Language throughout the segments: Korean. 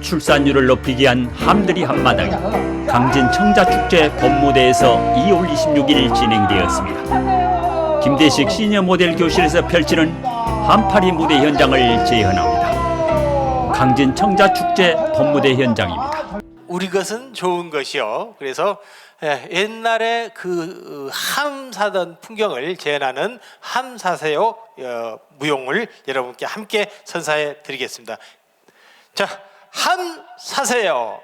출산율을 높이기 위한 함들이 한마당 강진 청자축제 본무대에서 2월 26일 진행되었습니다. 김대식 시니어 모델 교실에서 펼치는 한파리 무대 현장을 재현합니다. 강진 청자축제 본무대 현장입니다. 우리 것은 좋은 것이요. 그래서 예, 옛날에 그 함 사던 풍경을 재현하는 함 사세요 어, 무용을 여러분께 함께 선사해 드리겠습니다. 자, 함 사세요.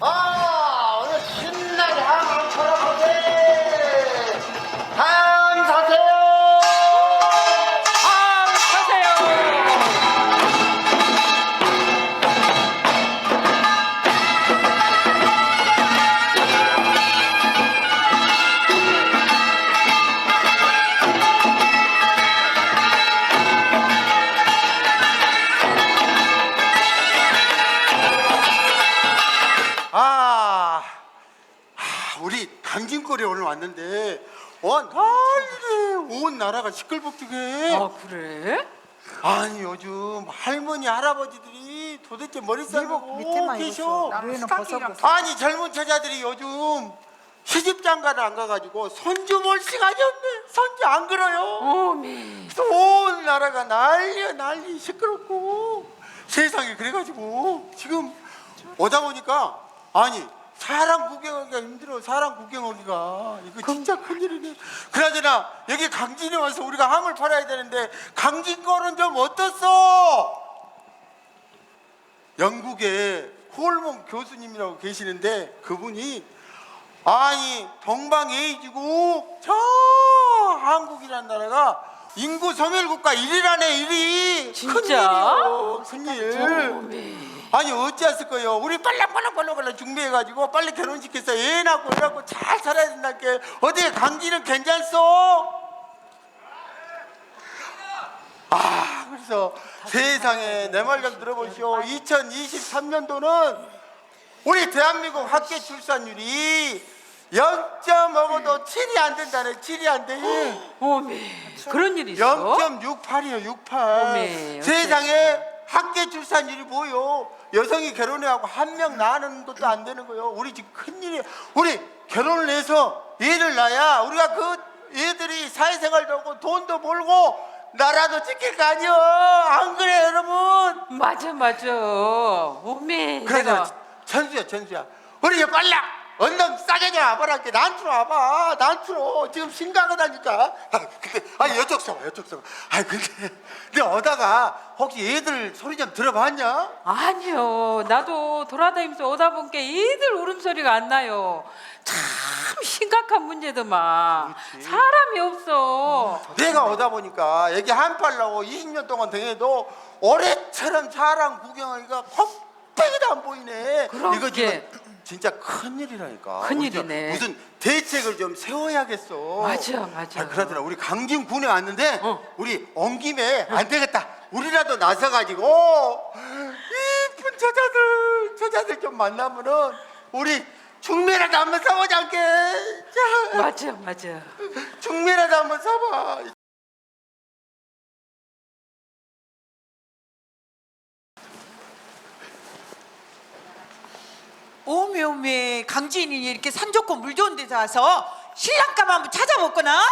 아 시끌벅적해 아 그래? 아니 요즘 할머니 할아버지들이 도대체 머리 싸고 밑에만 계셔 입었어. 위에는 벗어봤어. 아니 젊은 처자들이 요즘 시집 장가를 안 가가지고 손주 볼 시간이 없네 손주 안 그래요 어미. 온 나라가 난리야 난리 시끄럽고 세상에 그래가지고 지금 오다 보니까 아니 사람 구경하기가 힘들어 사람 구경하기가 이거 진짜 큰일이네 그나저나 여기 강진에 와서 우리가 함을 팔아야 되는데 강진 거는 좀 어떻소? 영국에 홀몬 교수님이라고 계시는데 그분이 아니 동방예의지국 저 한국이라는 나라가 인구 소멸국가 1위 라네 1위 진짜? 큰일 어미. 아니 어찌했을 거요 우리 빨랑 빨랑 빨랑 빨랑 준비해가지고 빨리 결혼시켜서 애 낳고 애 낳고 잘 살아야 된다게 어디 강진은 괜찮소? 아 그래서 세상에 내 말 좀 들어보시오 2023년도는 우리 대한민국 학계 출산율이 0.5도 7이 안 된다네 7이 안 돼 어미. 그런 일이 있어? 0.68이요 68 어메, 세상에 학계 출산율이 뭐요 여성이 결혼해하고 한 명 낳는 것도 안 되는 거요. 우리 지금 큰일이야 우리 결혼을 해서 애를 낳아야 우리가 그 애들이 사회생활도 하고 돈도 벌고 나라도 지킬 거 아니요? 안 그래 여러분? 맞아 맞아. 어미. 그래 내가. 천수야 천수야. 우리 빨라 언능 싸게 좀 와봐라 난투로 와봐 난투로 지금 심각하다니까 아 근데 아니 여쪽 서봐 여쪽 서봐 아 근데 근데 어다가 혹시 얘들 소리 좀 들어봤냐? 아니요. 나도 돌아다니면서 오다 보니까 이들 울음소리가 안 나요. 참 심각한 문제더만. 사람이 없어. 내가 오다 보니까 여기 한팔라고 20년 동안 댕해도 올해처럼 사람 구경하기가 컵백이도 안 보이네 그럼 이거 지금 진짜 큰일이라니까 큰일이네. 우리 무슨 대책을 좀 세워야겠어 맞아, 맞아. 아, 그러더라 우리 강진 군에 왔는데 어. 우리 온 김에 안 되겠다 우리라도 나서 가지고 이쁜 처자들 처자들 좀 만나면은 우리 중매라도 한번 자, 맞아 맞아. 중매라도 한번 사봐 오메 오메 강진이 이렇게 산 좋고 물 좋은 데서 와서 신랑감 한번 찾아봤구나?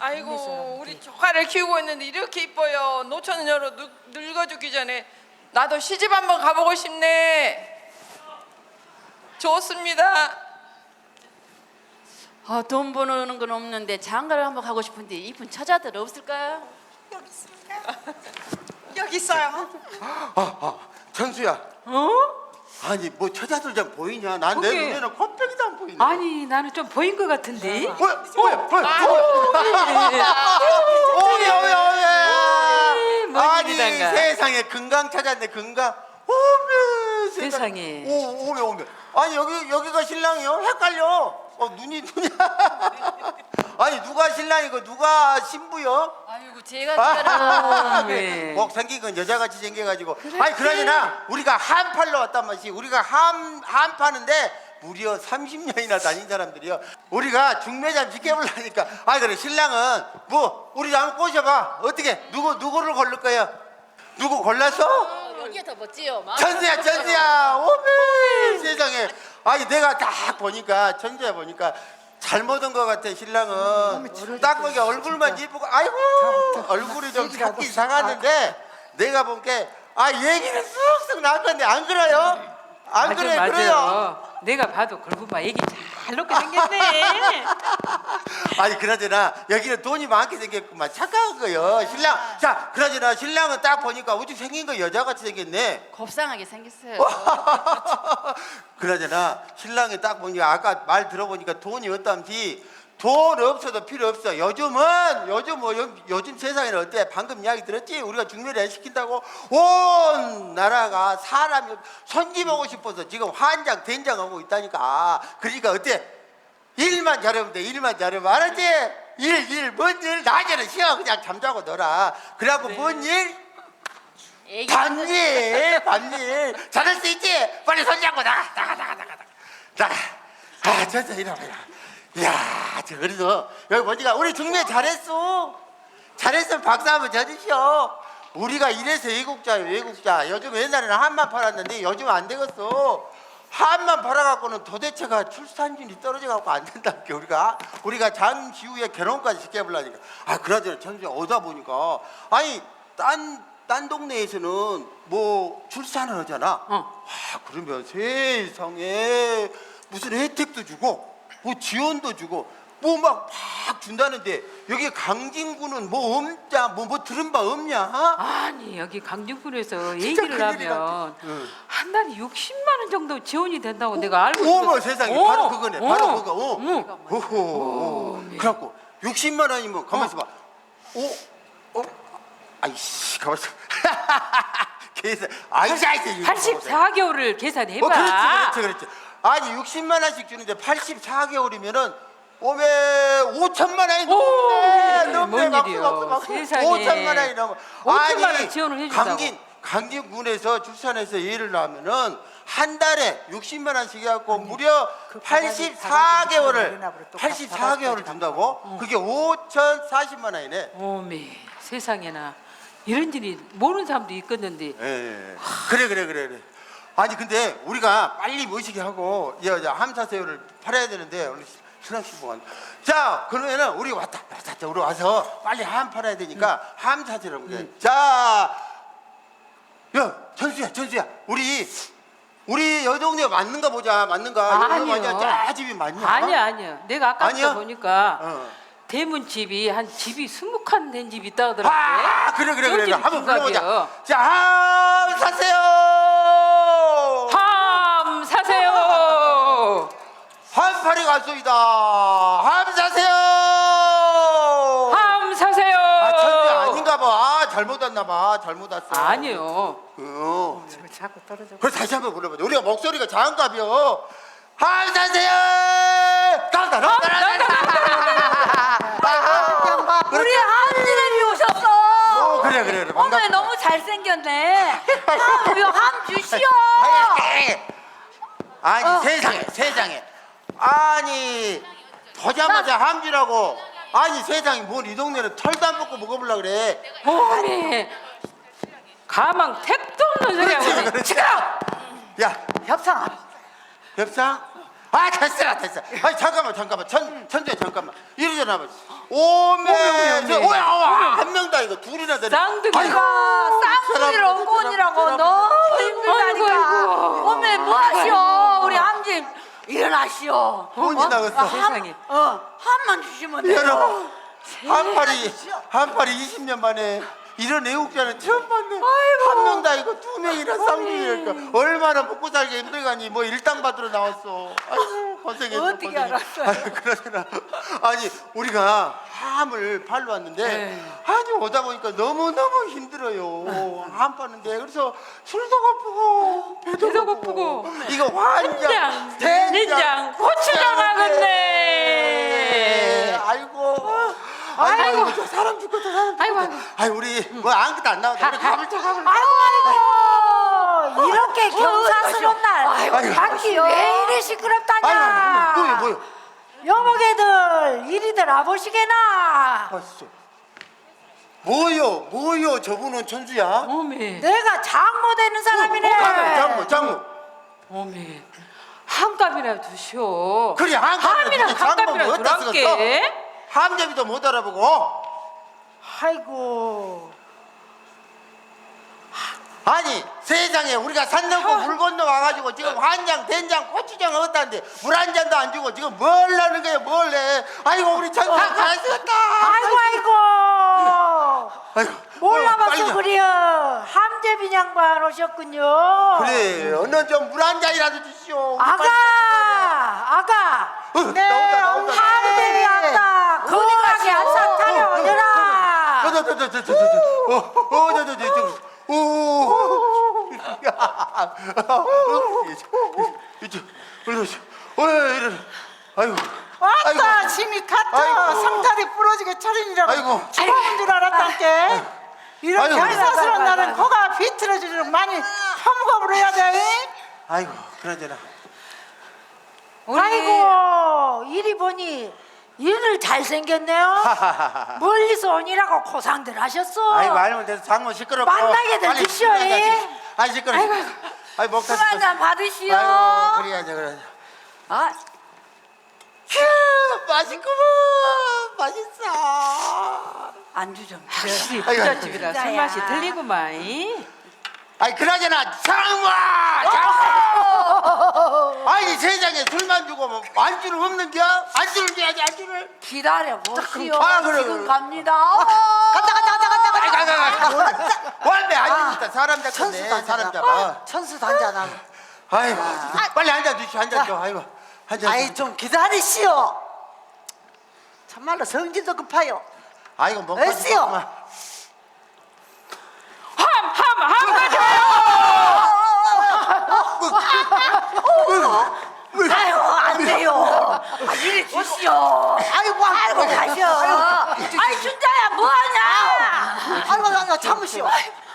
아이고 우리 조카를 키우고 있는데 이렇게 이뻐요. 노처녀로 늙- 늙어 죽기 전에 나도 시집 한번 가보고 싶네. 좋습니다. 아, 돈 버는 건 없는데 장가를 한번 가고 싶은데 이쁜 처자들 없을까요? 여기 있어요. 아, 아, 천수야. 어? 아니 뭐 처자들 좀 보이냐? 난내 그게- 눈에는 컵백이도 안 보이네. 아니 나는 좀 보인 것 같은데. 뭐야, 뭐야, 뭐야, 오야, 오야, 오야. 뭔 아니 일이단가. 세상에 금강 찾았네, 금강. 오메 세상에. 오, 오메, 오메. 아니 여기 여기가 신랑이요? 헷갈려. 어 눈이 눈이. 아니 누가 신랑이고 누가 신부요? 아이고 제가 지금 네. 꼭 생긴 건 여자같이 생겨가지고. 아니 그러잖아 우리가 한팔로 왔단 말이지. 우리가 한, 한 파는데 무려 30년이나 다닌 사람들이요. 우리가 중매장 지켜보려니까. 아니 그래 신랑은 뭐 우리 한번 꼬셔봐. 어떻게? 누구 누구를 고를 거예요? 누구 골랐어? 어, 여기가 더 멋지요. 마. 천수야 천수야. 오메 세상에. 아니 내가 딱 보니까 천수야 보니까 잘못 온것 같아 신랑은 딱 보니까 얼굴만 예쁘고 아이고 얼굴이 좀 작기 이상하는데 내가 본 게 아 얘기는 쑥쑥 나올 건데 안 그래요? 안 맞아, 그래 맞아. 그래요 내가 봐도 걸부마 얘기 잘 놓게 생겼네. 아니 그러잖아 여기는 돈이 많게 생겼구만. 착각한 거요. 신랑. 자 그러잖아 신랑은 딱 보니까 우주 생긴 거 여자같이 생겼네. 곱상하게 생겼어요. 그러잖아 신랑이 딱 보니까 아까 말 들어보니까 돈이 없다면지 돈 없어도 필요 없어. 요즘은 요즘 뭐 요, 요즘 세상에는 어때? 방금 이야기 들었지? 우리가 중매를 안 시킨다고? 온 나라가 사람이 손님하고 싶어서 지금 환장 된장하고 있다니까. 그러니까 어때? 일만 잘하면 돼 일만 잘하면. 알았지? 일 일 뭔 일? 낮에는 쉬어 그냥 잠자고 놀아. 그래갖고 뭔 일? 애기 반일 반일. 잘할 수 있지? 빨리 손 잡고 나가 나가 나가 나가 나가. 나가 아 진짜 와봐 이야 저 그래도. 여기 보니까 우리 중매 잘했어. 잘했으면 박수 한번 쳐주시오. 우리가 이래서 외국자예요 외국자. 요즘 옛날에는 한만 팔았는데 요즘 안 되겠어. 한만 팔아갖고는 도대체가 출산율이 떨어져갖고 안 된다는 게 우리가. 우리가 잠시 후에 결혼까지 시켜보려니까. 아 그러더니 천주 오다 보니까. 아니 딴, 딴 동네에서는 뭐 출산을 하잖아. 어. 아 그러면 세상에 무슨 혜택도 주고 뭐 지원도 주고 뭐막막 준다는데 여기 강진구는 뭐 없냐 뭐, 뭐 들은 바 없냐 어? 아니 여기 강진군에서 진짜 얘기를 큰일이다. 하면 응. 한 달에 60만 원 정도 지원이 된다고 내가 알고 어머. 세상에 어, 바로 그거네 바로 어, 그거 어. 어. 오호 그래갖고 60만 원이면 가만있어 봐 오? 어? 아이씨 가만있어 계산 아이씨 아이씨 84개월을 계산해봐. 어 그렇지 그렇지 그렇지 아니 60만 원씩 주는데 84개월이면은 오메 5천만 원이 넘네 오, 넘네 뭔 박수 일이요. 박수 박수 세상에. 5천만 원이 넘어 5천만 원 지원을 해준다고. 강진 강진군에서 출산해서 예를 나면은 한 달에 60만 원씩 해갖고 무려 84개월을 84개월을 준다고? 그게 5,040만 원이네. 오메 세상에나 이런 일이 모르는 사람도 있겠는데 예, 예, 예. 그래 그래 그래 그래. 아니 근데 우리가 빨리 모시게 하고 여, 여 함사새우를 팔아야 되는데 우리 신랑 신부가 자 그러면은 우리 왔다 왔다 왔다. 우리 와서 빨리 함 팔아야 되니까 함 사주라고 그래. 자, 야 전수야 전수야 우리 우리 여 동네 맞는가 보자 맞는가 여기 아니요. 맞냐 저 집이 맞냐 아니야 아니야 내가 아까부터 아니야? 보니까 어. 대문 집이 한 집이 스무 칸 된 집이 있다 하더라고 아 그래 그래 그래, 그래. 한번 불러보자 중갑이요. 자함 사세요 함 사세요 한파리 갔소이다. 함 사세요. 함 사세요 아 천재 아닌가 봐. 아, 잘못 왔나 봐. 잘못 왔어. 아니요 어. 자꾸 떨어져 그래 다시 한번 불러보자. 우리가 목소리가 작은가벼. 함 사세요. 나온다 나온다. 우리 함지님이 오셨어. 어 그래 그래 그래. 반갑다. 너무 잘생겼네. 함, 이거 함 주시오. 아니 어. 세상에 세상에 아니 보자마자 함지라고 아니 세상에 뭘 이 동네는 털도 안 먹고 먹어보려 그래 오메 가망 택도 없는 소리 하고 그렇지. 그렇지 야 협상. 협상 아 됐어 됐어 아니 잠깐만 잠깐만 천 천재 잠깐만 와봐 오메 오메, 오메. 오야 한 명다 이거 둘이나 되네 쌍둥이. 아이고, 쌍둥이를 사람, 사람. 너무 힘들다니까. 아이고. 어메 뭐 하시오. 우리 함님 일어나시오. 뭔지 어? 나갔어. 아, 함, 세상에. 어 함만 주시면 돼요. 여러분 한파리 한파리 20년 만에 이런 애국자는 처음 봤네 한 명 다 이거 두 명이나 쌍둥이니까 얼마나 먹고 살기 힘들가니 뭐 일당 받으러 나왔어. 아이고 고생했어 어떻게 고생했어. 알았어요? 아니 그러잖아 아니 우리가 함을 팔러 왔는데 네. 아니 오다 보니까 너무 너무 힘들어요. 함 파는데. 그래서 술도 고프고 배도, 배도 고프고, 고프고. 이거 환장 된장. 된장 고추장 하겠네. 아이고. 아이고, 아이고, 저 사람 죽겠다, 사람 죽겠다. 아이고, 아이고. 아이, 우리 뭐 아무것도 안 나오네. 우리 가불자, 가불자. 아이고 아이고 이렇게 경사스러운 날 아이고. 밖이 왜 이리 시끄럽다냐 아이고, 뭐요, 뭐요? 여보게들 이리들 와보시게나 봤어. 뭐요, 뭐요, 저분은 천주야? 어메 내가 장모 되는 사람이네 장모, 장모. 어메 한값이라도 쉬어 그래, 함이랑 쉬어. 장모 한값이라도 뭐 어디다 들어갈게 함잡이도 못 알아보고. 아이고 아니 세상에 우리가 산 넘고 물 건너 와가지고 지금 한장 된장 고추장 얻다는데 물 한 잔도 안 주고 지금 뭘 하는 거야 뭘 해? 아이고 우리 천사 가셨다. 아이고 아이고 아이고 몰라봐서. 그래요 함재빈 양반 오셨군요 그래 어느 좀물 한 잔이라도 주시오. 아가 아가 어, 네 나온다, 나온다. 함재빈 왔다 왔다 아이고. 짐이 갔다 아이고. 상다리 부러지게 차리느라고 아이고. 죽어온 줄 알았단께 이런 아이고. 경사스러운 날은 코가 비틀어지도록 많이 펌겁을 해야 돼 아이고 그러잖아. 아이고 이리 보니 일을 잘생겼네요 멀리서 오니라고 고상들 하셨어 아이고 알면 돼서 장모 시끄럽고. 만나게 빨리 되십시오, 시끄러워, 예. 아이 시끄러. 아이고. 아이 먹다. 술 한잔 받으시오 아이고 그래야지 그래. 아, 휴 맛있구먼 맛있어. 안주 좀 확실히 아이고, 부잣집이라 진짜야. 술맛이 들리구만 이. 아이 그나저나 장모 장모. 아니 세상에 술만 주고 뭐 안주를 없는겨? 안주를 줘야지 안주를. 기다려 보시오 아, 그래, 지금 그래. 갑니다 간다 간다 간다 간다 아이 간다 가가가. 원래 안주니까 사람 잡겠네 사람 잡아. 천수도 한잔하고 아이고 진짜. 빨리 앉아 주시오 앉아 줘. 아이고 앉아. 아이 좀 기다리시오 참말로 성질도 급하요 아이고 먹. 애쓰요. 함함함 가져 아이고 안 돼요. 아, 이리 주시오. 아이고 아이고 가셔. 아이 순자야 뭐하냐? 아이고 아이고 참으시오.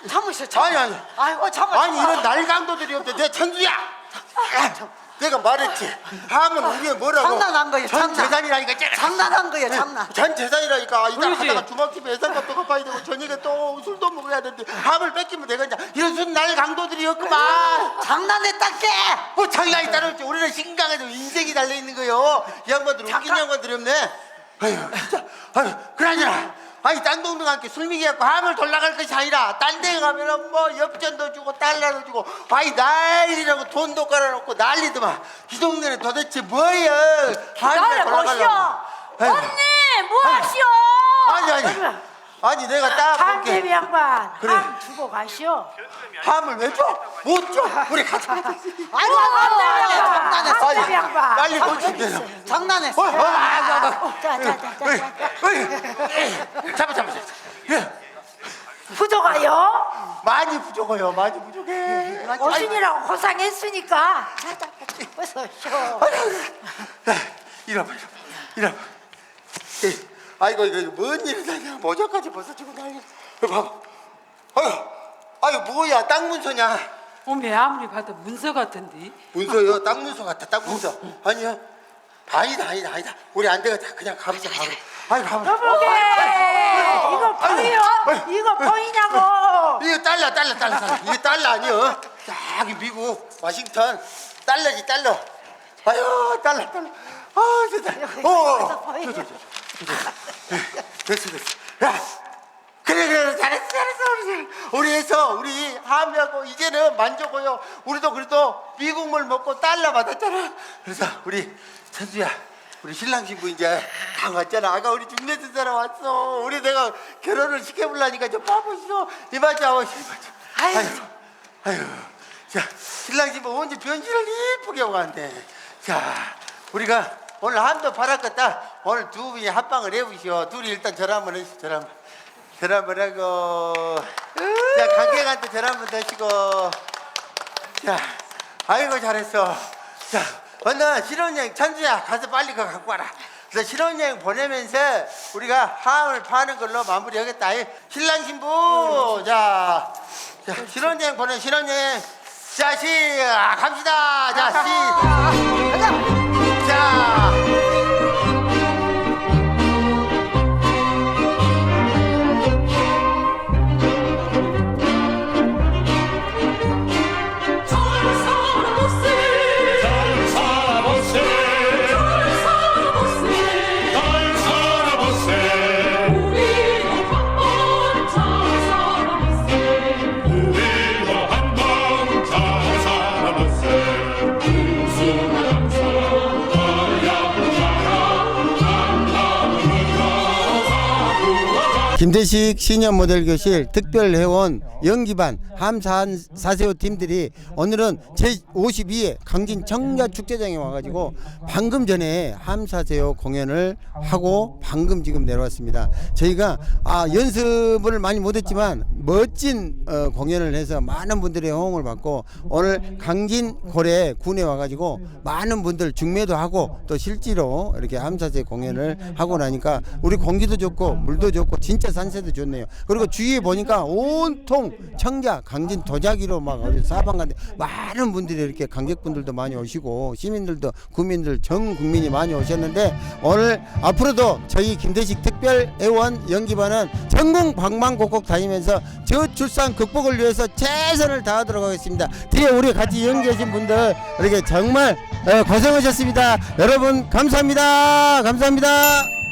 참으시오 참 아니 아니. 아이고 참아 아니 이런 날강도들이 없대. 내 천주야 내가 말했지. 함은 우리의 뭐라고? 장난한 거예요, 전 장난. 재산이라니까 쟤. 장난한 거예요 장난. 전 재산이라니까. 이따 그러지. 하다가 주먹집에 예산값도 갚아야 되고 저녁에 또 술도 먹어야 되는데 함을 뺏기면 되겠냐? 이런 순 날 강도들이었구만. 장난했단께! 뭐 장난이 따로 없지. 우리는 신강에도 인생이 달려 있는 거요. 이 양반들 웃긴 양반들이 없네. 아유 진짜. 아유 그러잖아 아니 딴 동네가 함께 술 먹여갖고 함을 돌아갈 것이 아니라 딴 데 가면은 뭐 엽전도 주고 달러도 주고 아이 난리라고 돈도 깔아놓고 난리더만. 이 동네는 도대체 함이나 기다려 보시오. 아이고. 언니 뭐하시오? 아니 아니 아니 내가 딱 함재빈 볼게 양반. 그래. 함 주고 가시오. 함을 왜 줘? 못 줘? 우리 가자. 아이고 장난했어. 장난했어. 함재빈 양반. 빨리 고치대요 장난했어. 어, 어, 아, 아, 아. 자자자자 어이, 어이. 잡아 잡아 잡아. 예. 부족하요 많이 부족해요 많이 부족해. 오신이라고 고상했으니까. 자자 어서 오시오. 이러봐 이러봐 이러봐 예. 아이고 이거 뭔 일이다 그냥 모자까지 벗어지고 난리 봐봐. 아유 아유 뭐야 땅 문서냐? 어메 아무리 봐도 문서 같은데? 문서요? 땅 문서 같아 땅 문서. 아니야 아니다 아니다 아니다. 우리 안 되겠다. 그냥 가보자 가보자. 아이 가보자 여보게 이거 보이요? 이거 보이냐고! 이거 달러 달러 달러 달러. 이게 달러 아니야 저기 미국 워싱턴. 달러지 달러. 아유 달러 달러. 아 진짜 어 저, 저, 저, 저, 저. 됐어 됐어. 야 그래 그래 잘했어 잘했어 우리 우리 해서 우리 함하고 이제는 만족해요 우리도 그래도 미국물 먹고 달러 받았잖아. 그래서 우리 천주야 우리 신랑 신부 이제 다 왔잖아. 아까 우리 든 사람 왔어. 우리 내가 결혼을 시켜보려니까 좀 바보시오. 이봐자 이봐자 아유. 아유 자 신랑 신부 언제 변신을 이쁘게 하고 간대 자 우리가 오늘 함도 팔았겠다. 오늘 두 분이 합방을 해보시오. 둘이 일단 전화 한번 해주시오. 전화 한번. 전화 한번 하고. 자 관객한테 전화 한번 드시고. 자 아이고 잘했어. 자 얼른 신혼여행 천주야. 가서 빨리 그거 갖고 와라. 그래서 신혼여행 보내면서 우리가 함을 파는 걸로 마무리하겠다. 신랑 신부. 자, 자 신혼여행 보내 신혼여행. 자 시, 갑시다. 자 시, 가자. 자. 김대식 시니어 모델 교실 특별 회원 연기반 함산 사세요 팀들이 오늘은 제 52회 강진 청자 축제장에 와가지고 방금 전에 함사세요 공연을 하고 방금 지금 내려왔습니다. 저희가 아 연습을 많이 못했지만 멋진 어, 공연을 해서 많은 분들의 호응을 받고 오늘 강진 고래 군에 와가지고 많은 분들 중매도 하고 또 실제로 이렇게 함사세 공연을 하고 나니까 우리 공기도 좋고 물도 좋고 진짜 산세도 좋네요. 그리고 주위에 보니까 온통 청자 강진 도자기로 막 어디 사방간데 많은 분들이 이렇게 관객분들도 많이 오시고 시민들도 국민들 전 국민이 많이 오셨는데 오늘 앞으로도 저희 김대식 특별 애원 연기반은 전국 방방곡곡 다니면서 저출산 극복을 위해서 최선을 다하도록 하겠습니다. 뒤에 우리 같이 연기하신 분들 이렇게 정말 어, 고생하셨습니다. 여러분 감사합니다. 감사합니다.